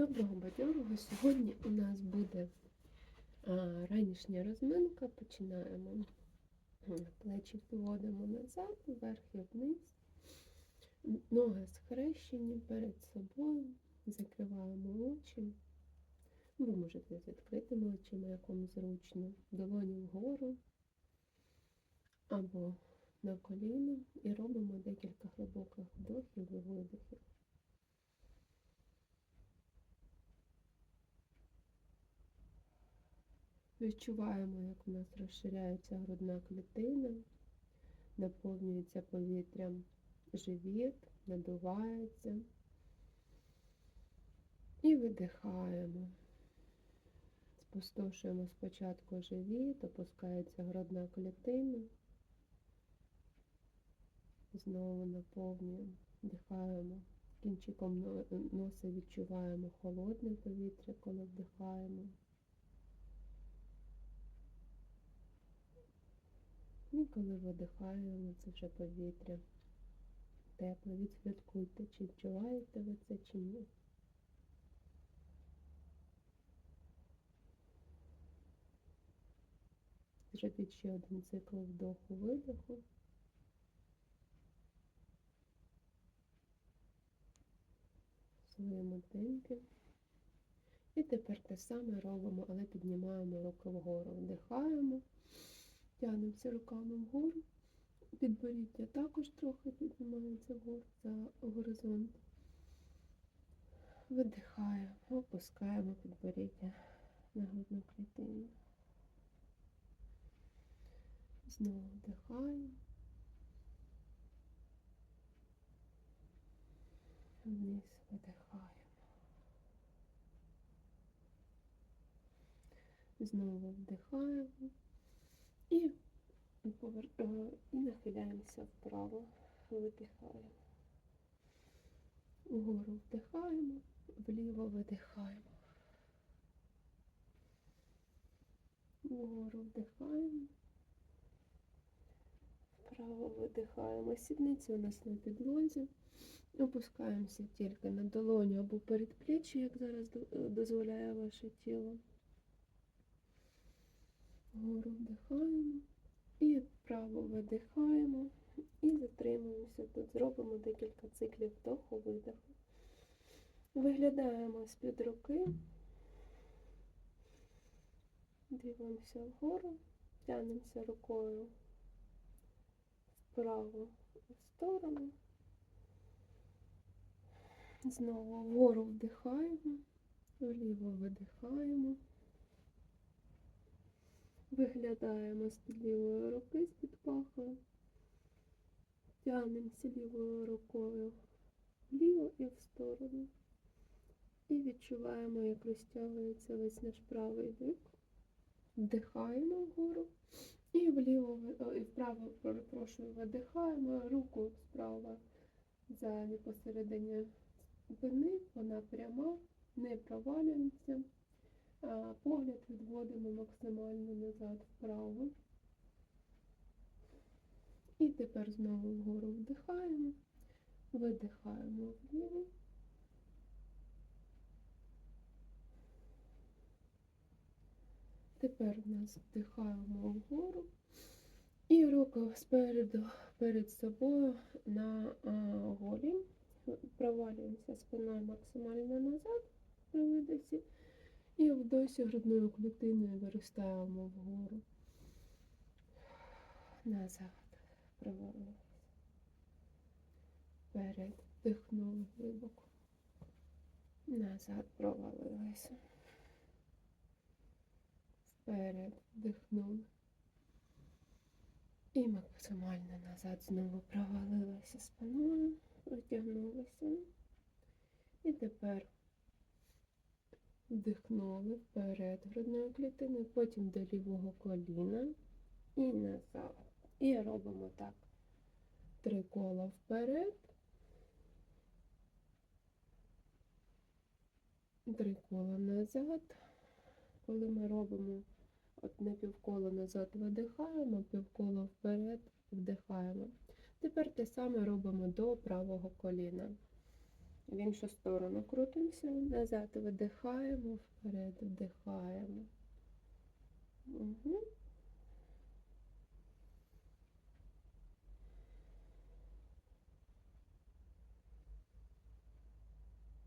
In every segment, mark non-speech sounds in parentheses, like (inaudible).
Доброго бадьорого. Сьогодні у нас буде ранішня розминка. Починаємо. Плечі виводимо назад, вверх і вниз. Ноги схрещені перед собою. Закриваємо очі. Ви можете з відкритими очима, як зручно. Долоні вгору або на коліно. І робимо декілька глибоких вдохів і видохів. Відчуваємо, як у нас розширяється грудна клітина, наповнюється повітрям живіт, надувається. І видихаємо. Спустошуємо спочатку живіт, опускається грудна клітина. Знову наповнюємо, вдихаємо. Кінчиком носа відчуваємо холодне повітря, коли вдихаємо. І коли видихаємо, це вже повітря тепле. Відслідкуйте, чи відчуваєте ви це, чи ні. Зробіть ще один цикл вдоху-видоху. в своєму темпі. І тепер те саме робимо, але піднімаємо руки вгору. Вдихаємо, тягнемося руками вгору. Підборіддя також трохи піднімається вгору за горизонт. Видихаємо, опускаємо підборіддя на грудну клітину. Знову вдихаємо. Вниз видихаємо. Знову вдихаємо і нахиляємося вправо, видихаємо. Вгору вдихаємо, вліво видихаємо. Вгору вдихаємо. Вправо видихаємо. Сідниці у нас на підлозі. Опускаємося тільки на долоню або передпліччя, як зараз е, дозволяє ваше тіло. Вгору вдихаємо і вправо видихаємо і затримуємося тут. Зробимо декілька циклів вдоху-видоху. Виглядаємо з-під руки, дивимося вгору, тянемося рукою вправо в сторону. Знову вгору вдихаємо, вліво видихаємо. Виглядаємо з-під лівої руки, з-під паху. Тягнемося лівою рукою вліво і в сторону. І відчуваємо, як розтягується весь наш правий бік. Вдихаємо вгору. І вліво, і вправо, перепрошую, видихаємо, руку справа за посередині спини, вона пряма, не провалюємося. А, Погляд відводимо максимально назад вправо. І тепер знову вгору вдихаємо, видихаємо вліво. Тепер у нас вдихаємо вгору і руки спереду перед собою на а, голі. Провалюємося спиною максимально назад при видосі. І в досі грудною клітиною виростаємо вгору. Назад провалилися. Вперед вдихнули глибоко. Назад провалилися. Вперед вдихнули. І максимально назад знову провалилися спиною, протягнулися. І тепер Вдихнули вперед грудною клітиною, потім до лівого коліна і назад. І робимо так. Три кола вперед. Три кола назад. Коли ми робимо одне півколо назад, видихаємо, півколо вперед, вдихаємо. Тепер те саме робимо до правого коліна. В іншу сторону крутимося, назад видихаємо, вперед вдихаємо. Угу.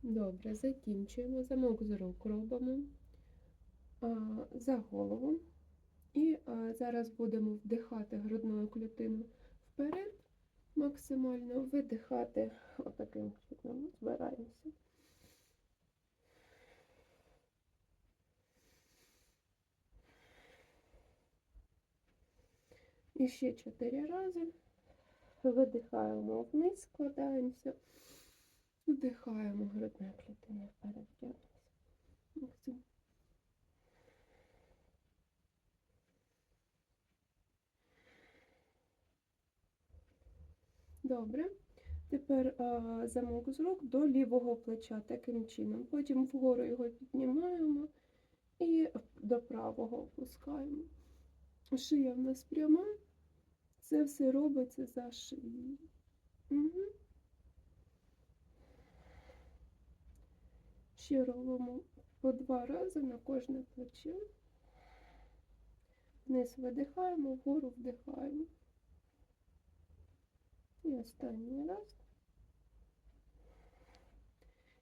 Добре, закінчуємо. Замок з рук робимо а, за голову. І а, зараз будемо вдихати грудною клітиною вперед, максимально видихати отаким чином. Збираємося. І ще чотири рази. Видихаємо вниз, складаємося. Вдихаємо грудною клітиною вперед. тягнемося. Добре. Тепер а, замок з рук до лівого плеча таким чином. Потім вгору його піднімаємо і до правого опускаємо. Шия в нас пряма. Це все робиться за шиєю. Угу. Ще робимо по два рази на кожне плече. Вниз видихаємо, вгору вдихаємо. І останній раз.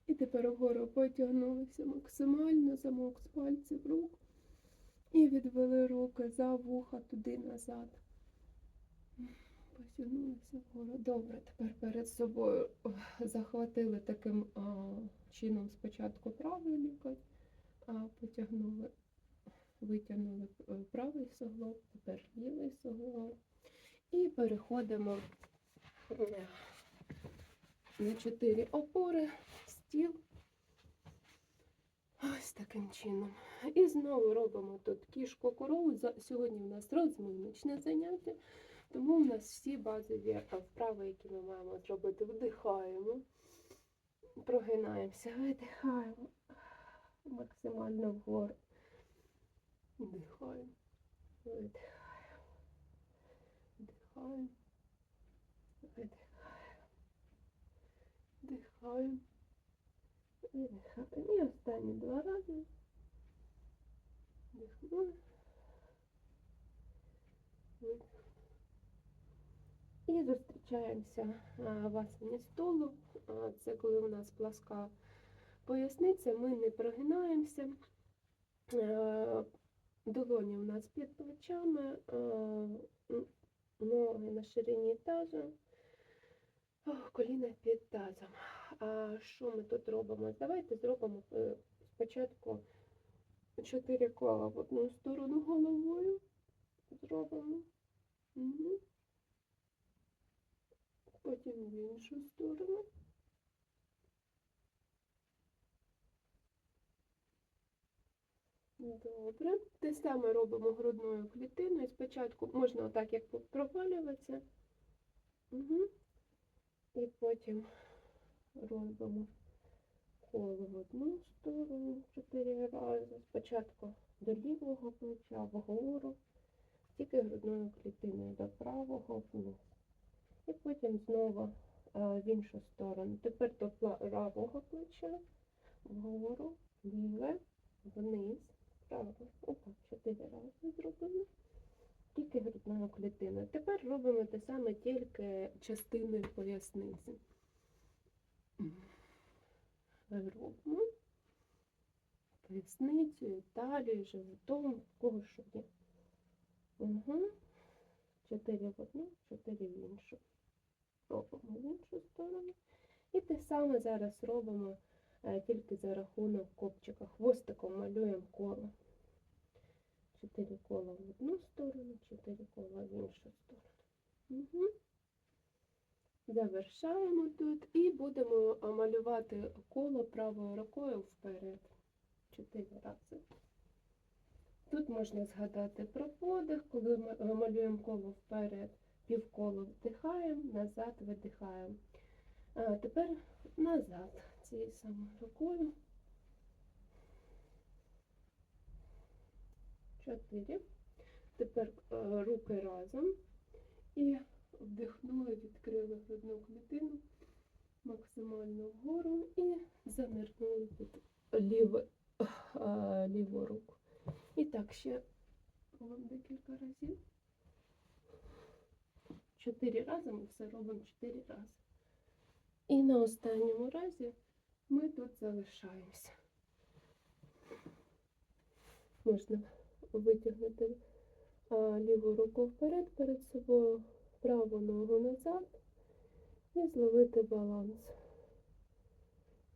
І тепер вгору потягнулися максимально, замок з пальців рук. І відвели руки за вуха туди назад. Потягнулися вгору. Добре, тепер перед собою захватили таким а, чином спочатку правий лікоть, а потягнули, витягнули е, правий суглоб, тепер лівий суглоб. І переходимо на чотири опори, стіл. Ось таким чином. І знову робимо тут кішку корову. Сьогодні у нас розминочне заняття, тому у нас всі базові вправи, які ми маємо зробити, вдихаємо, прогинаємося, видихаємо максимально вгору. Вдихаємо, видихаємо, вдихаємо, видихаємо, вдихаємо. Видихаємо. І останні два рази. Видихнули. І зустрічаємося в асані столу. Це коли у нас пласка поясниця, ми не прогинаємося. Долоні у нас під плечами, ноги на ширині тазу, коліна під тазом. А що ми тут робимо? Давайте зробимо е, спочатку чотири кола в одну сторону головою. Зробимо. Угу. Потім в іншу сторону. Добре. Те саме робимо грудною клітиною. Спочатку можна отак як провалюватися. Угу. І потім робимо коло в одну сторону чотири рази. Спочатку до лівого плеча вгору, тільки грудною клітиною до правого вниз. І потім знову в іншу сторону. Тепер до правого плеча, вгору, ліве, вниз, право. Отак, чотири рази зробили. Тільки грудною клітиною. Тепер робимо те саме тільки частиною поясниці робимо поясницею, талією, животом, кого що є. Угу. Чотири в одну, чотири в іншу. Робимо в іншу сторону. І те саме зараз робимо е, тільки за рахунок копчика. Хвостиком малюємо коло. Чотири кола в одну сторону, чотири кола в іншу сторону. Угу. Завершаємо тут і будемо малювати коло правою рукою вперед. Чотири рази. Тут можна згадати про подих, коли ми малюємо коло вперед, півколо вдихаємо, назад видихаємо. А тепер назад цією самою рукою. Чотири. Тепер е, руки разом і вдихнули, відкрили грудну клітину, максимально вгору і занирнули під ліве, а, ліву руку. І так ще робимо декілька разів. Чотири рази ми все робимо чотири рази. І на останньому разі ми тут залишаємося. Можна витягнути ліву руку вперед перед собою, праву ногу назад і зловити баланс.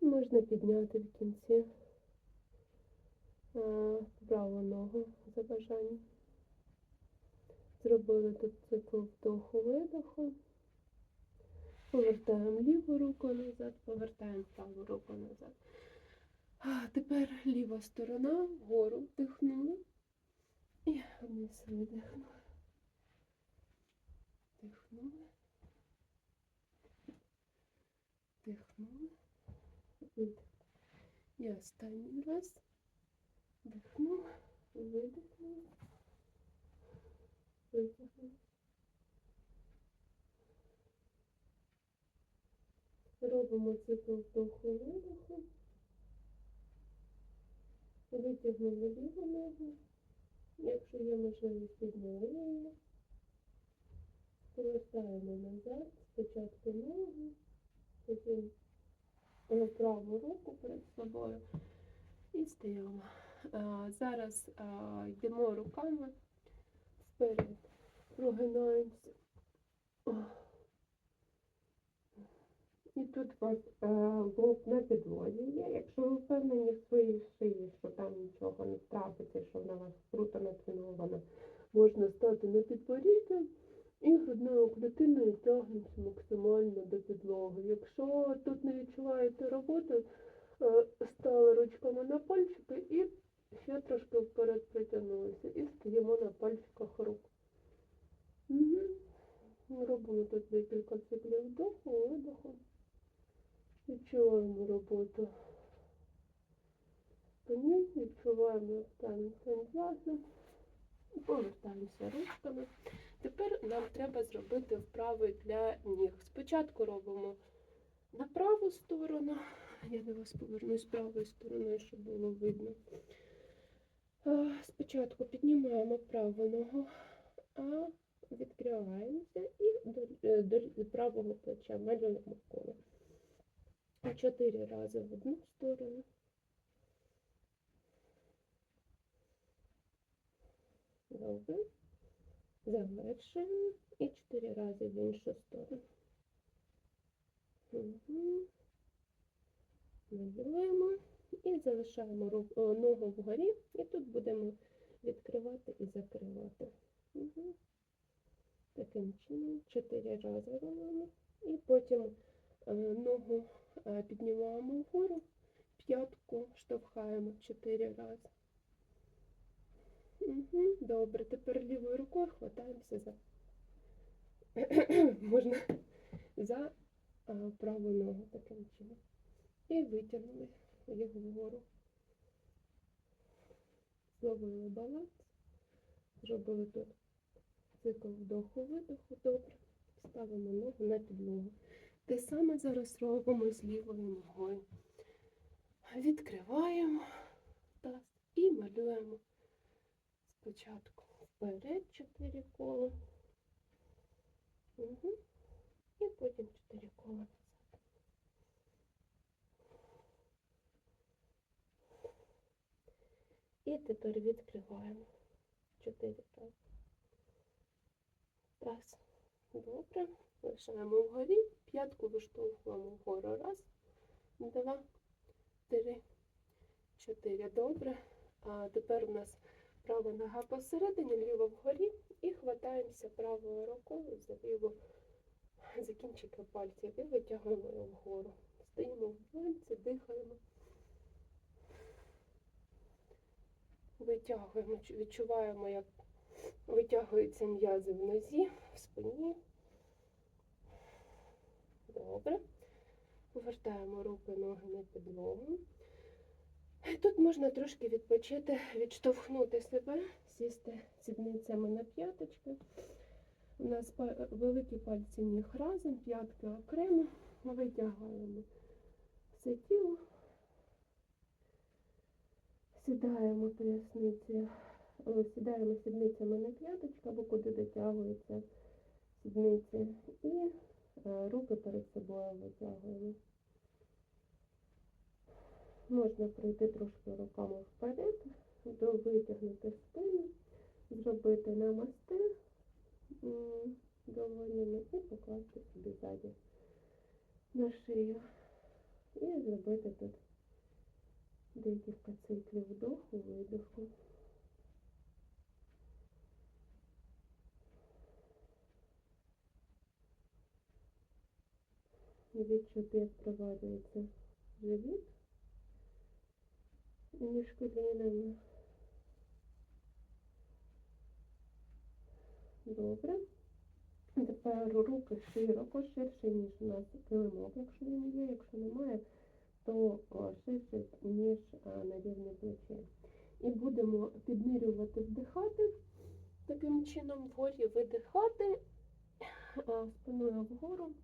Можна підняти в кінці праву ногу за бажанням. Зробили тут цикл вдоху видоху. Повертаємо ліву руку назад, повертаємо праву руку назад. А тепер ліва сторона вгору вдихнули і вниз видихнули. Вдихнули. Вдихнули. Видихнули. І останній раз. Вдихнули, видихнули. Витягнули. Робимо цикл вдоху видоху. Витягнули ліву ногу. Є можливість. Повертаємо назад. Спочатку ногу, потім е, праву руку перед собою і стоїмо. Зараз йдемо руками вперед, прогинаємося. І тут у вас лоб на підлозі є. Якщо ви впевнені в своїй шиї, що там нічого не трапиться, що вона вас круто натренована, можна стати на підборіддя і грудною клітиною тягнемося максимально до підлоги. Якщо тут не відчуваєте роботи, е, стали ручками на пальчики і ще трошки вперед притягнулися. І стоїмо на пальчиках рук. Угу. Робимо тут декілька циклів вдоху, видоху. Відчуваємо роботу спині, відчуваємо як тягнеться м'язи. Повертаємося ручками. Тепер нам треба зробити вправи для ніг. Спочатку робимо на праву сторону. Я до вас повернусь правою стороною, щоб було видно. Спочатку піднімаємо праву ногу, а відкриваємося і до, е, до правого плеча малюємо коло. Чотири рази в одну сторону. Добре. Завершуємо. І чотири рази в іншу сторону. Угу. Малюємо і залишаємо ногу вгорі, і тут будемо відкривати і закривати. Угу. Таким чином, чотири рази робимо. І потім е, ногу е, піднімаємо (coughs) вгору, п'ятку штовхаємо чотири рази. Угу, добре, тепер лівою рукою хватаємося за можна за праву ногу таким чином. І витягнули його вгору. Зловили баланс, зробили тут цикл вдоху-видоху, добре. Ставимо ногу на підлогу. Те саме зараз робимо з лівою ногою. Відкриваємо таз і малюємо спочатку вперед 4 кола. Угу. І потім 4 кола назад. І тепер відкриваємо 4 рази. Раз. Добре. Лишаємо вгорі. П'ятку виштовхуємо вгору. Раз, два, три, чотири. Добре. А тепер у нас права нога посередині, ліва вгорі. І хватаємося правою рукою за ліву за кінчики пальців і витягуємо його вгору. Стоїмо в блинці, дихаємо. Витягуємо, відчуваємо, як витягуються м'язи в нозі, в спині. Добре. Повертаємо руки, ноги на підлогу. Тут можна трошки відпочити, відштовхнути себе, сісти сідницями на п'яточки. У нас великі пальці ніг разом, п'ятки окремо. Витягуємо все тіло. Сідаємо поясниці, сідаємо сідницями на п'яточку, або куди дотягуються сідниці, і руки перед собою витягуємо. Можна пройти трошки руками вперед, до витягнути спину, зробити намасте м, долонями і покласти собі ззаді на шию. І зробити тут декілька циклів вдоху, видоху. Відчути, як провалюється живіт між колінами. Добре. Тепер руки широко, ширше, ніж у нас килимок, якщо він є, якщо немає, то ширше, ніж на рівні плече. І будемо підмірювати, вдихати, таким чином вгорі видихати, спиною вгору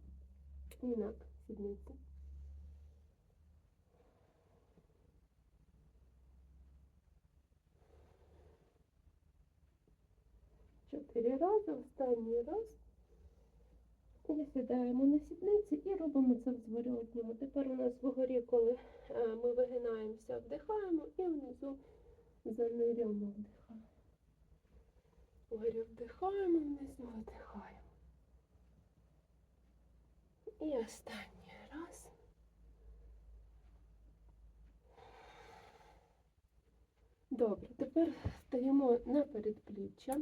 і на сідниці. Чотири рази, останній раз. І сідаємо на сідниці і робимо це в зворотньому. Тепер у нас вгорі, коли е, ми вигинаємося, вдихаємо і внизу заниряємо, вдихаємо. Вгорі вдихаємо, внизу видихаємо. І останній раз. Добре, тепер стаємо на передпліччя.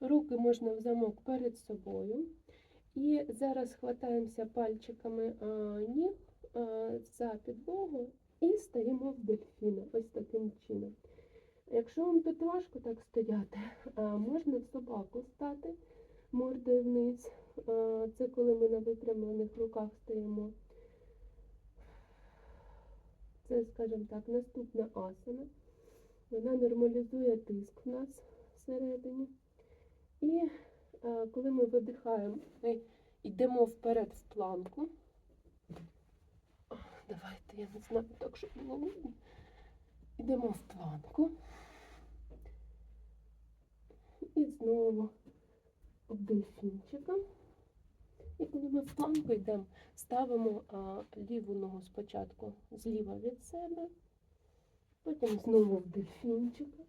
Руки можна в замок перед собою. І зараз хватаємося пальчиками ніг за підлогу і стаємо в дельфіна, ось таким чином. Якщо вам тут важко так стояти, можна в собаку стати мордою вниз. Це коли ми на випрямлених руках стоїмо. Це, скажімо так, наступна асана. Вона нормалізує тиск в нас всередині. І коли ми видихаємо, ми йдемо вперед в планку. Давайте, я не знаю, так, щоб було видно. Йдемо в планку. І знову в дельфінчика. І коли ми в планку йдемо, ставимо ліву ногу спочатку зліва від себе, потім знову в дельфінчика.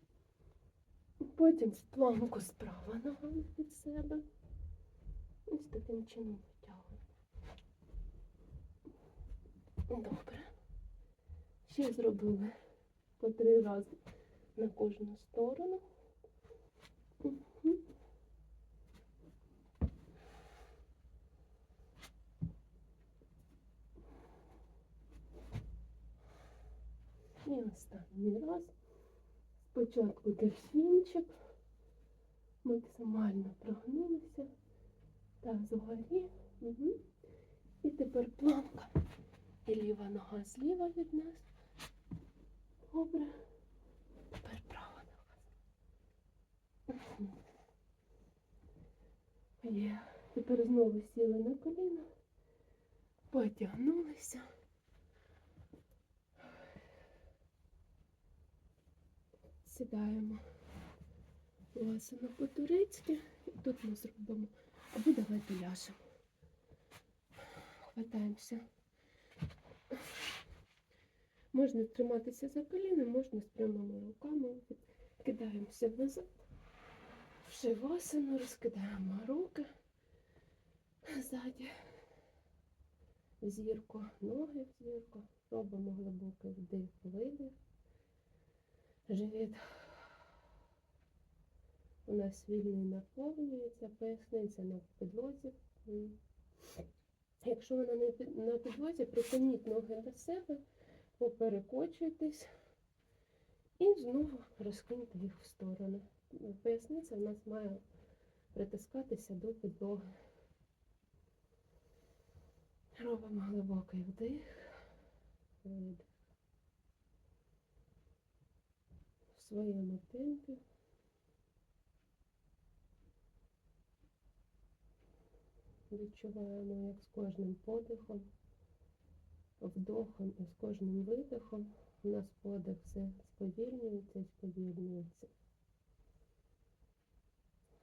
Потім в планку справа нога від себе. Ось таким чином витягуємо. Добре. Ще зробили по три рази на кожну сторону. Мгм. І останній раз. Спочатку дельфінчик. Максимально прогнулися. Так, згорі. Угу. І тепер планка. І ліва нога зліва від нас. Добре. Тепер права нога. Є. Тепер знову сіли на коліна. Потягнулися. Сідаємо ласимо по-турецьки. І тут ми зробимо. Або давайте ляжемо. Хватаємося. Можна триматися за коліна, можна з прямими руками. Кидаємося назад. В шивасану, розкидаємо руки ззаді. Зірку, ноги в зірку. Робимо глибокий вдих, видих. Живіт у нас вільний наповнюється, поясниця на підлозі. Якщо вона не на підлозі, притягніть ноги до себе, поперекочуйтесь і знову розкиньте їх в сторони. Поясниця у нас має притискатися до підлоги. Робимо глибокий вдих, видих. В своєму темпі. Відчуваємо, як з кожним подихом вдохом і з кожним видихом у нас подих все сповільнюється і сповільнюється.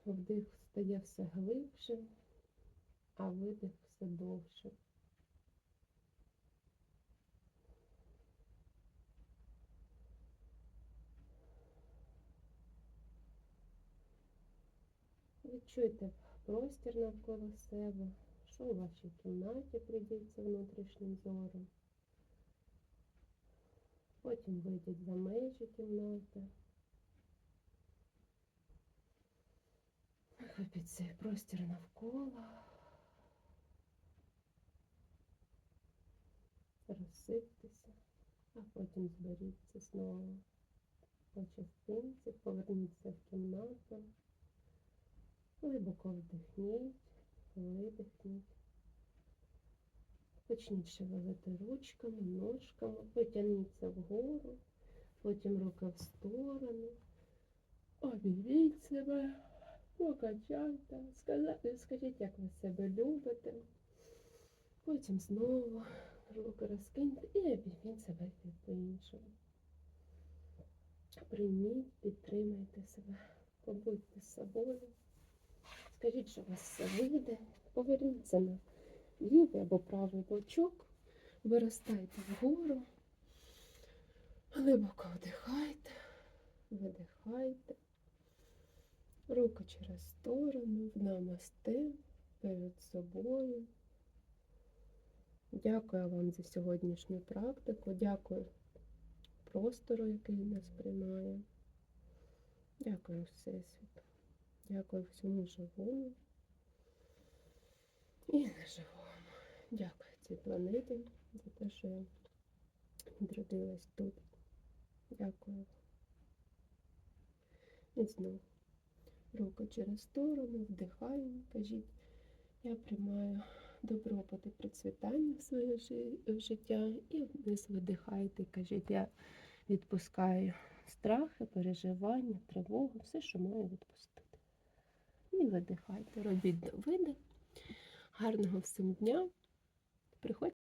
Вдих стає все глибшим, а видих все довше. Відчуйте простір навколо себе, що у вашій кімнаті прийдеться внутрішнім зором. Потім вийдіть за межі кімнати. Охопіть цей простір навколо. Розсиптеся, а потім зберіться знову по частинці, поверніться в кімнату. Глибоко вдихніть, видихніть. Почніть шевелити ручками, ножками, потягніться вгору, потім руки в сторону. Обійміть себе, покачайте, сказати- скажіть, як ви себе любите. Потім знову руки розкиньте і обійміть себе по-іншому. Прийміть, підтримайте себе, побудьте з собою. Скажіть, що у вас все вийде. Поверніться на лівий або правий бочок, виростайте вгору, глибоко вдихайте, видихайте, руки через сторону, в намасте перед собою. Дякую вам за сьогоднішню практику. Дякую простору, який нас приймає. Дякую Всесвіту. Дякую всьому живому і неживому. Дякую цій планеті за те, що я відродилась тут. Дякую. І знову руки через сторону, вдихаємо, кажіть, я приймаю добробут процвітання в своє життя і вниз видихайте, кажіть, я відпускаю страхи, переживання, тривогу, все, що маю відпустити. І видихайте, робіть видих. Гарного всім дня. Приходьте.